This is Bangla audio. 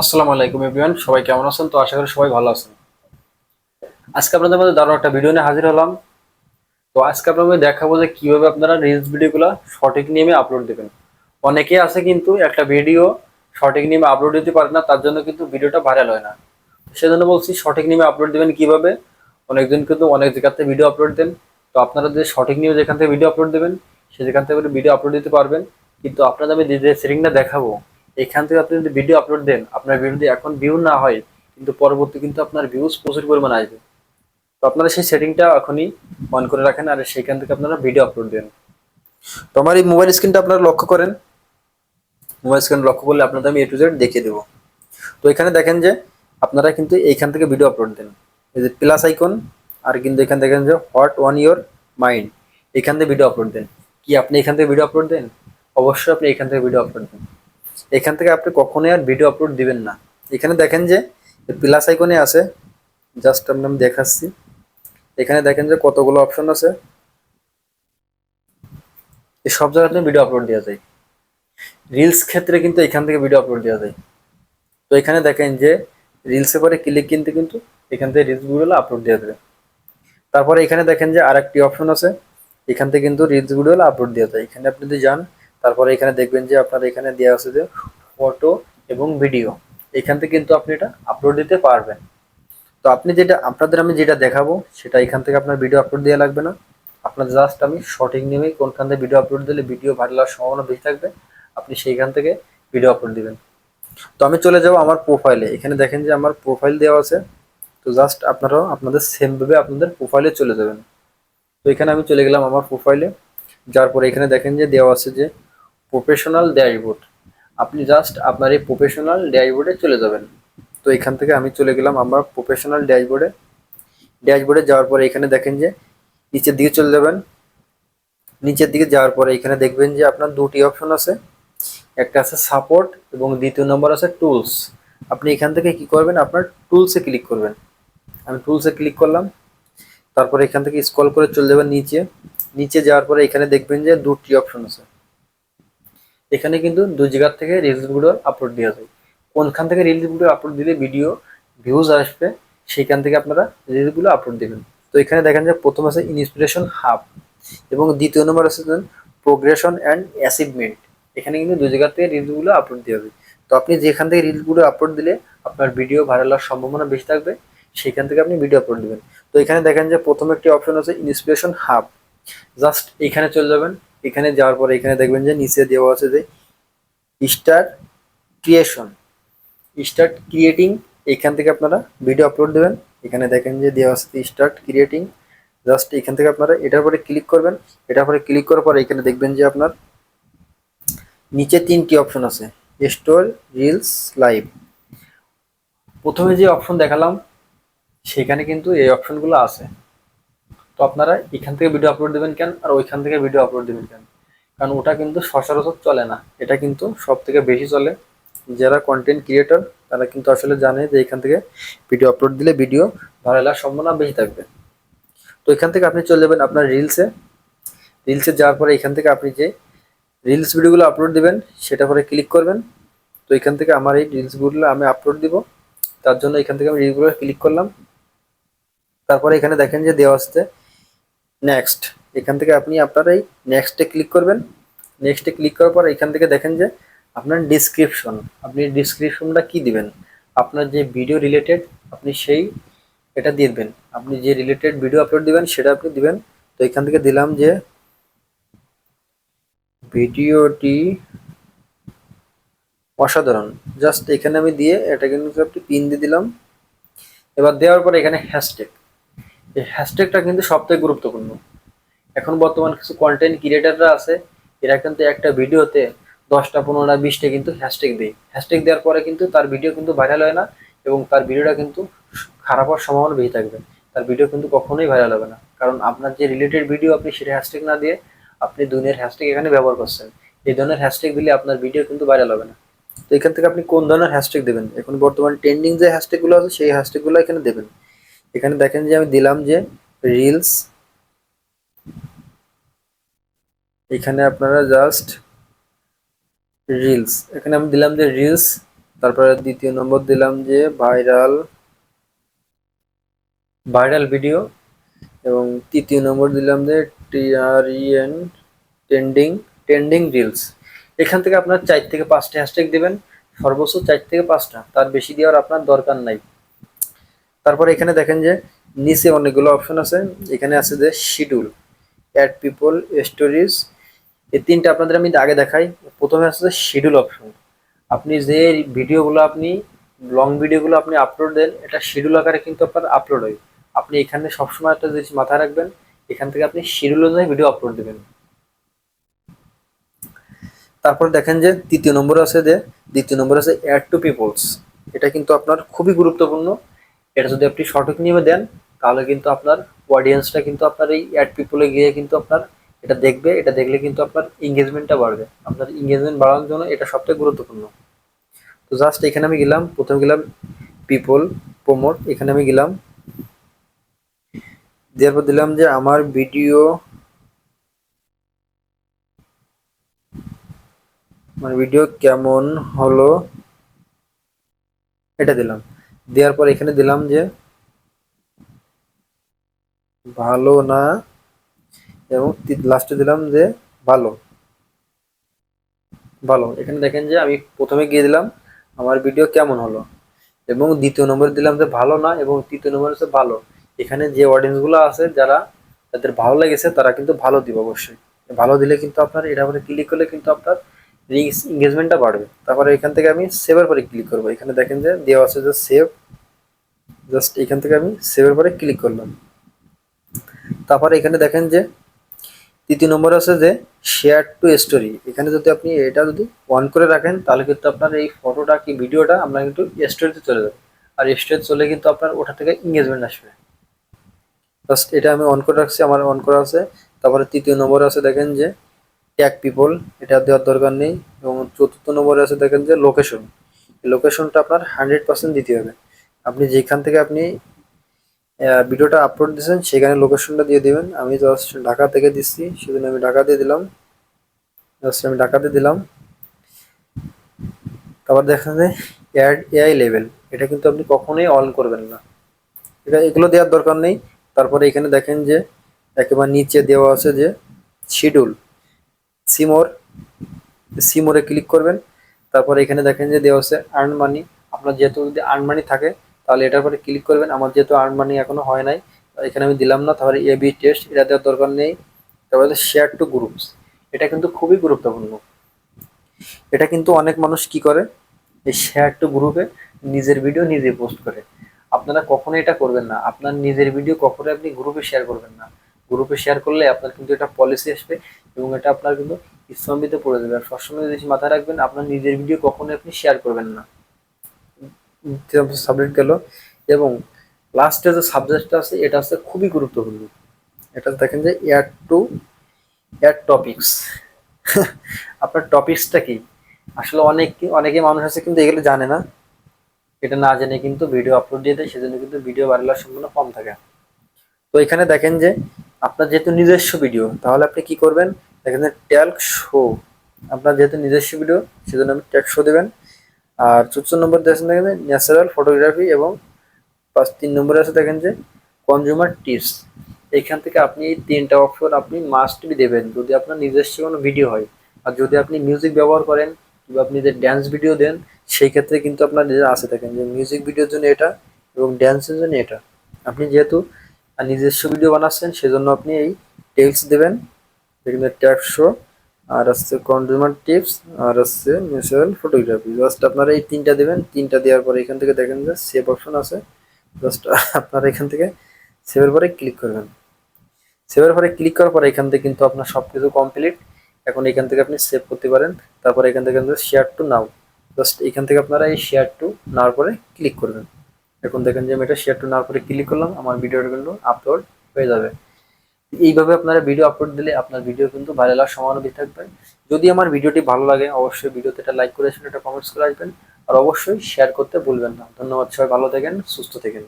আসসালামু আলাইকুম এভরিওয়ান, সবাই কেমন আছেন? তো আশা করি সবাই ভালো আছেন। আজকে আপনাদের মধ্যে দারুণ একটা ভিডিও নিয়ে হাজির হলাম। তো আজকে আপনাদের দেখাবো যে কীভাবে আপনারা রিলস ভিডিওগুলো সঠিক নিয়মে আপলোড দেবেন। অনেকে আছে কিন্তু একটা ভিডিও সঠিক নিয়মে আপলোড দিতে পারে না, তার জন্য কিন্তু ভিডিওটা ভাইরাল হয় না। সেজন্য বলছি, সঠিক নিয়মে আপলোড দেবেন কীভাবে? অনেকজন কিন্তু অনেক জায়গাতে ভিডিও আপলোড দেন। তো আপনারা যে সঠিক নিয়মে যেখান থেকে ভিডিও আপলোড দেবেন, সেখান থেকে ভিডিও আপলোড দিতে পারবেন। কিন্তু আপনাদের আমি যে সেটিংটা দেখাবো এখান থেকে আপনি যদি ভিডিও আপলোড দেন, আপনার ভিডিও এখন ভিউ না হয়, কিন্তু পরবর্তী কিন্তু আপনার ভিউজ প্রচুর পরিমাণে আসবে। তো আপনারা সেই সেটিংটা এখনই অন করে রাখেন আর সেখান থেকে আপনারা ভিডিও আপলোড দেন। তো আমার এই মোবাইল স্ক্রিনটা আপনারা লক্ষ্য করেন। মোবাইল স্ক্রিন লক্ষ্য করলে আপনাদের আমি এ টু জেড দেখিয়ে দেবো। তো এখানে দেখেন যে, আপনারা কিন্তু এইখান থেকে ভিডিও আপলোড দেন। এই যে প্লাস আইকন আর কিন্তু এখানে দেখেন যে হোয়াট ওয়ান ইয়োর মাইন্ড এখান থেকে ভিডিও আপলোড দেন। কি আপনি এখান থেকে ভিডিও আপলোড দেন? অবশ্যই আপনি এখান থেকে ভিডিও আপলোড দেন। এখান থেকে আপনি কখনোই আর ভিডিও আপলোড দিবেন না। এখানে দেখেন যে প্লাস আইকনে আছে। জাস্ট আমি দেখাচ্ছি। এখানে দেখেন যে কতগুলো অপশন আছে। এই সব জায়গাতে ভিডিও আপলোড দেওয়া যায়। রিলস ক্ষেত্রে কিন্তু এখান থেকে ভিডিও আপলোড দেওয়া যায়। তো এখানে দেখেন যে রিলসে পরে ক্লিক কিনতে কিন্তু এখান থেকে রিলসগুলো আপলোড দেওয়া যাবে। তারপরে এখানে দেখেন যে আরেকটি অপশন আছে। এখান থেকে কিন্তু রিলসগুলো আপলোড দেওয়া যায়। এখানে আপনি যদি যান তারপরে এখানে দেখবেন যে আপনার এখানে দেওয়া আছে যে ফটো এবং ভিডিও এখান থেকে কিন্তু আপনি এটা আপলোড দিতে পারবেন। তো আপনি যেটা, আপনাদের আমি যেটা দেখাবো, সেটা এখান থেকে আপনার ভিডিও আপলোড দেওয়া লাগবে না। আপনার জাস্ট আমি সঠিক নেমে কোনখান থেকে ভিডিও আপলোড দিলে ভিডিও ভাইরাল হওয়ার সম্ভাবনা বেশি থাকবে, আপনি সেইখান থেকে ভিডিও আপলোড দিবেন। তো আমি চলে যাব আমার প্রোফাইলে এখানে দেখেন যে আমার প্রোফাইল দেওয়া আছে। তো জাস্ট আপনারাও আপনাদের সেমভাবে আপনাদের প্রোফাইলে চলে যাবেন। তো এখানে আমি চলে গেলাম আমার প্রোফাইলে যার পরে এখানে দেখেন যে দেওয়া আছে যে প্রফেশনাল ড্যাশবোর্ড আপনি জাস্ট আপনার এই প্রফেশনাল ড্যাশবোর্ডে চলে যাবেন। তো এখান থেকে আমি চলে গেলাম আমার প্রফেশনাল ড্যাশবোর্ডে ড্যাশবোর্ডে যাওয়ার পরে এখানে দেখেন যে, নিচের দিকে চলে যাবেন। নিচের দিকে যাওয়ার পরে এখানে দেখবেন যে আপনার দুটি অপশন আছে। একটা আছে সাপোর্ট এবং দ্বিতীয় নম্বর আছে টুলস আপনি এখান থেকে কি করবেন? আপনার টুলসে ক্লিক করবেন। আমি টুলসে ক্লিক করলাম। তারপরে এখান থেকে স্ক্রল করে চলে যাবেন নিচে। নিচে যাওয়ার পরে এখানে দেখবেন যে দুটি অপশন আছে। এখানে কিন্তু দুই জায়গার থেকে রিলসগুলো আপলোড দেওয়া যায়। কোনখান থেকে রিলসগুলো আপলোড দিলে ভিডিও ভিউজ আসবে, সেইখান থেকে আপনারা রিলসগুলো আপলোড দেবেন। তো এখানে দেখেন যে প্রথম আছে ইন্সপিরেশন হাব এবং দ্বিতীয় নম্বর আছে প্রোগ্রেশন অ্যান্ড অ্যাচিভমেন্ট এখানে কিন্তু দুই জায়গা থেকে রিলসগুলো আপলোড দেওয়া হবে তো আপনি যেখান থেকে রিলসগুলো আপলোড দিলে আপনার ভিডিও ভাইরাল হওয়ার সম্ভাবনা বেশি থাকবে সেখান থেকে আপনি ভিডিও আপলোড দেবেন। তো এখানে দেখেন যে প্রথম একটি অপশন আছে ইন্সপিরেশন হাব জাস্ট এখানে চলে যাবেন। এখানে যাওয়ার পরে এখানে দেখবেন যে নিচে দেওয়া আছে যে স্টার ক্রিয়েশন। স্টার্ট ক্রিয়েটিং, এখান থেকে আপনারা ভিডিও আপলোড দেবেন। এখানে দেখেন যে দেওয়া আছে স্টার্ট ক্রিয়েটিং। জাস্ট এখান থেকে আপনারা এটার পরে ক্লিক করবেন। এটার পরে ক্লিক করার পরে এখানে দেখবেন যে আপনার নিচে তিনটি অপশন আছে, স্টোর, রিলস, লাইভ। প্রথমে যে অপশন দেখালাম, সেখানে কিন্তু এই অপশনগুলো আছে। তো আপনারা এখান থেকে ভিডিও আপলোড দেবেন কেন? আর ওইখান থেকে ভিডিও আপলোড দেবেন কেন? কারণ ওটা কিন্তু সচরাচর চলে না। এটা কিন্তু সব থেকে বেশি চলে। যারা কন্টেন্ট ক্রিয়েটর তারা কিন্তু আসলে জানে যে এখান থেকে ভিডিও আপলোড দিলে ভিডিও ভাইরাল সম্ভাবনা বেশি থাকবে। তো এখান থেকে আপনি চলে যাবেন আপনার রিলসে রিলসে যাওয়ার পরে এখান থেকে আপনি যে রিলস ভিডিওগুলো আপলোড দিবেন, সেটা পরে ক্লিক করবেন। তো এখান থেকে আমার এই রিলসগুলো আমি আপলোড দিব। তার জন্য এখান থেকে আমি রিলসগুলো ক্লিক করলাম। তারপরে এখানে দেখেন যে দেওয়া আসছে নেক্সট এখান থেকে আপনি আপনার এই নেক্সটে ক্লিক করবেন। নেক্সটে ক্লিক করার পর এখান থেকে দেখেন যে আপনার ডিসক্রিপশন আপনি ডিসক্রিপশনটা কি দিবেন? আপনার যে ভিডিও রিলেটেড আপনি সেই এটা দিয়ে দেবেন। আপনি যে রিলেটেড ভিডিও আপলোড দিবেন, সেটা আপনি দিবেন। তো এখান থেকে দিলাম যে ভিডিওটি অসাধারণ। জাস্ট এখানে আমি দিয়ে এটা কিন্তু একটি পিন দিয়ে দিলাম। এবার দেওয়ার পরে এখানে হ্যাশট্যাগ এই হ্যাশট্যাগটা কিন্তু সবথেকে গুরুত্বপূর্ণ। এখন বর্তমান কিছু কন্টেন্ট ক্রিয়েটাররা আছে, এরা কিন্তু একটা ভিডিওতে দশটা, পনেরোটা, বিশটা কিন্তু হ্যাশট্যাগ দেয়। হ্যাশট্যাগ দেওয়ার পরে কিন্তু তার ভিডিও কিন্তু ভাইরাল হয় না এবং তার ভিডিওটা কিন্তু খারাপ হওয়ার সম্ভাবনা বেশি থাকবে। তার ভিডিও কিন্তু কখনোই ভাইরাল হবে না। কারণ আপনার যে রিলেটেড ভিডিও আপনি সেটা হ্যাশট্যাগ না দিয়ে আপনি দুনিয়ার হ্যাশট্যাগ এখানে ব্যবহার করছেন। এই ধরনের হ্যাশট্যাগ দিলে আপনার ভিডিও কিন্তু ভাইরাল হবে না। তো এখান থেকে আপনি কোন ধরনের হ্যাশট্যাগ দেবেন? এখন বর্তমান ট্রেন্ডিং যে হ্যাশট্যাগুলো আছে, সেই হ্যাশট্যাগুলো এখানে দেবেন। এখানে দেখেন যে আমি দিলাম যে রিলস এখানে আপনারা জাস্ট রিলস এখানে আমি দিলাম যে রিলস তারপরে দ্বিতীয় নম্বর দিলাম যে ভাইরাল ভাইরাল ভিডিও এবং তৃতীয় নম্বর দিলাম যে টিআরইএন ট্রেন্ডিং ট্রেন্ডিং রিলস এখান থেকে আপনার চার থেকে পাঁচটা হ্যাশট্যাগ দিবেন। সর্বোচ্চ চার থেকে পাঁচটা। তার বেশি দেওয়ার আপনার দরকার নাই। এখানে দেখেন যে নিচে অনেকগুলো অপশন আছে। এখানে আছে যে শিডিউল অ্যাড পিপল স্টোরিজ এই তিনটা আপনাদের আমি আগে দেখাই। প্রথমে আছে যে শিডিউল অপশন আপনি যে ভিডিওগুলো আপনি লং ভিডিওগুলো আপনি আপলোড দেন, এটা শিডিউল আকারে কিন্তু আপনার আপলোড হয়। আপনি এখানে সবসময় একটা জিনিস মাথায় রাখবেন, এখান থেকে আপনি শিডিউল অনুযায়ী ভিডিও আপলোড দেবেন। তারপর দেখেন যে তৃতীয় নম্বর আছে যে, দ্বিতীয় নম্বর আছে অ্যাড টু পিপলস এটা কিন্তু আপনার খুবই গুরুত্বপূর্ণ। এটা যদি আপনি সঠিক নিয়মে দেন, তাহলে কিন্তু আপনার অডিয়েন্সটা কিন্তু আপনার এই অ্যাড পিপলে গিয়ে কিন্তু আপনার এটা দেখবে, এটা দেখলে কিন্তু আপনার এঙ্গেজমেন্টটা বাড়বে। আপনার এঙ্গেজমেন্ট বাড়ানোর জন্য এটা সবথেকে গুরুত্বপূর্ণ। তো জাস্ট এখানে আমি গেলাম, প্রথমে গেলাম পিপল প্রমোট এখানে আমি গেলাম। দেওয়ার পর দিলাম যে আমার ভিডিও আমার ভিডিও কেমন হলো, এটা দিলাম। দেওয়ার পর এখানে দিলাম যে ভালো না এবং লাস্টে দিলাম যে ভালো। ভালো। এখানে দেখেন যে আমি প্রথমে গিয়ে দিলাম, আমার ভিডিও কেমন হলো? এবং দ্বিতীয় নম্বরে দিলাম যে ভালো না এবং তৃতীয় নম্বর হচ্ছে ভালো। এখানে যে অডিয়েন্সগুলো আছে, যারা তাদের ভালো লেগেছে, তারা কিন্তু ভালো দিবে অবশ্যই। ভালো দিলে কিন্তু আপনার এটা ক্লিক করলে কিন্তু আপনার রিংস এঙ্গেজমেন্টটা বাড়বে। তারপরে এখান থেকে আমি সেভের পরে ক্লিক করব। এখানে দেখেন যে দেওয়া আছে যে সেভ জাস্ট এখান থেকে আমি সেভের পরে ক্লিক করলাম। তারপরে এখানে দেখেন যে তৃতীয় নম্বর আছে যে শেয়ার টু স্টোরি এখানে যদি আপনি এটা যদি অন করে রাখেন, তাহলে কিন্তু আপনার এই ফটোটা কি ভিডিওটা আপনার কিন্তু স্টোরিতে চলে যাবে। আর স্টোরিতে চলে কিন্তু আপনার ওটা থেকে এঙ্গেজমেন্ট আসবে। জাস্ট এটা আমি অন করে রাখছি, আমার অন করা আছে। তারপরে তৃতীয় নম্বর আছে দেখেন যে ট্যাগ পিপল এটা দেওয়ার দরকার নেই। এবং চতুর্থ নম্বরে আছে, দেখেন যে লোকেশন লোকেশনটা আপনার হান্ড্রেড পার্সেন্ট দিতে হবে। আপনি যেখান থেকে আপনি ভিডিওটা আপলোড দিয়েছেন, সেখানে লোকেশনটা দিয়ে দেবেন। আমি জাস্ট ঢাকা থেকে দিচ্ছি, সেজন্য আমি ঢাকা দিয়ে দিলাম। জাস্ট আমি ঢাকাতে দিলাম। তারপর দেখা যায় অ্যাড এআই লেভেল এটা কিন্তু আপনি কখনোই অন করবেন না। এটা, এগুলো দেওয়ার দরকার নেই। তারপরে এখানে দেখেন যে, একেবারে নিচে দেওয়া আছে যে শিডিউল সিমোর সিমোরে ক্লিক করবেন। তারপরে এখানে দেখেন যে দেওয়া আছে আর্ন মানি আপনার যেহেতু যদি আর্ন মানি থাকে, তাহলে এটার পরে ক্লিক করবেন। আমার যেহেতু আর্ন মানি এখনও হয় নাই এখানে আমি দিলাম না। তাহলে এ বি টেস্ট এটা দেওয়ার দরকার নেই। তারপরে শেয়ার টু গ্রুপস এটা কিন্তু খুবই গুরুত্বপূর্ণ। এটা কিন্তু অনেক মানুষ কি করে? এই শেয়ার টু গ্রুপে নিজের ভিডিও নিজে পোস্ট করে। আপনারা কখনো এটা করবেন না। আপনার নিজের ভিডিও কখনোই আপনি গ্রুপে শেয়ার করবেন না। গ্রুপে শেয়ার করলে আপনার কিন্তু এটা পলিসি আসবে। এবং এটা আপনার কিন্তু ইসলামিতে পড়ে যাবে আর সবসময় যদি মাথায় রাখবেন, আপনার নিজের ভিডিও কখনোই আপনি শেয়ার করবেন না। সাবজেক্ট গেল এবং লাস্টে যে সাবজেক্টটা আছে, এটা হচ্ছে খুবই গুরুত্বপূর্ণ। এটা দেখেন যে এয়ার টু এয়ার টপিক্স আপনার টপিক্সটা কি? আসলে অনেক, অনেকে মানুষ আছে কিন্তু এগুলো জানে না। এটা না জেনে কিন্তু ভিডিও আপলোড দিয়ে দেয়, সেজন্য কিন্তু ভিডিও ভাইরাল সম্পূর্ণ কম থাকে। তো এখানে দেখেন যে, আপনার যেহেতু নিজস্ব ভিডিও তাহলে আপনি কি করবেন? দেখেন যে ট্যাল্ক শো আপনার যেহেতু নিজস্ব ভিডিও সেজন্য আপনি ট্যাগ শো দেবেন। আর চতুর্থ নম্বর দেখেন দেখেন, ন্যাচারাল ফটোগ্রাফি এবং পাঁচ তিন নম্বরে আছে দেখেন যে কনজিউমার টিপস এখান থেকে আপনি এই তিনটা অপশন আপনি মাস্ট বি দেবেন। যদি আপনার নিজস্ব কোনো ভিডিও হয়, আর যদি আপনি মিউজিক ব্যবহার করেন, কিংবা আপনি যে ড্যান্স ভিডিও দেন, সেই ক্ষেত্রে কিন্তু আপনার নিজের আছে থাকেন যে মিউজিক ভিডিওর জন্য এটা এবং ড্যান্সের জন্য এটা। আপনি যেহেতু নিজস্ব ভিডিও বানাচ্ছেন, সেজন্য আপনি এই টেক্সট দেবেন। যেখানে ট্যাগ শো, আর হচ্ছে কনজিউমার টিপস আর হচ্ছে ন্যাচারাল ফটোগ্রাফি জাস্ট আপনারা এই তিনটা দেবেন, তিনটা দেওয়ার পরে এখান থেকে দেখেন যে সেভ অপশন আছে। জাস্ট আপনারা এখান থেকে সেভের পরে ক্লিক করবেন। সেভের পরে ক্লিক করার পরে এখান থেকে কিন্তু আপনার সব কিছু কমপ্লিট এখন এখান থেকে আপনি সেভ করতে পারেন। তারপরে এখান থেকে শেয়ার টু নাও জাস্ট এখান থেকে আপনারা এই শেয়ার টু নেওয়ার পরে ক্লিক করবেন। এখন দেখেন যে আমি এটা শেয়ার টু নেওয়ার পরে ক্লিক করলাম, আমার ভিডিওটা কিন্তু আপলোড হয়ে যাবে। এইভাবে আপনারা ভিডিও আপলোড দিলে আপনার ভিডিও কিন্তু ভাইরাল হওয়ার সম্ভাবনা বেশি থাকবে। যদি আমার ভিডিওটি ভালো লাগে, অবশ্যই ভিডিওতে একটা লাইক করে আসবেন একটা কমেন্টস করে আসবেন আর অবশ্যই শেয়ার করতে ভুলবেন না। ধন্যবাদ সবাই, ভালো থাকেন, সুস্থ থাকেন।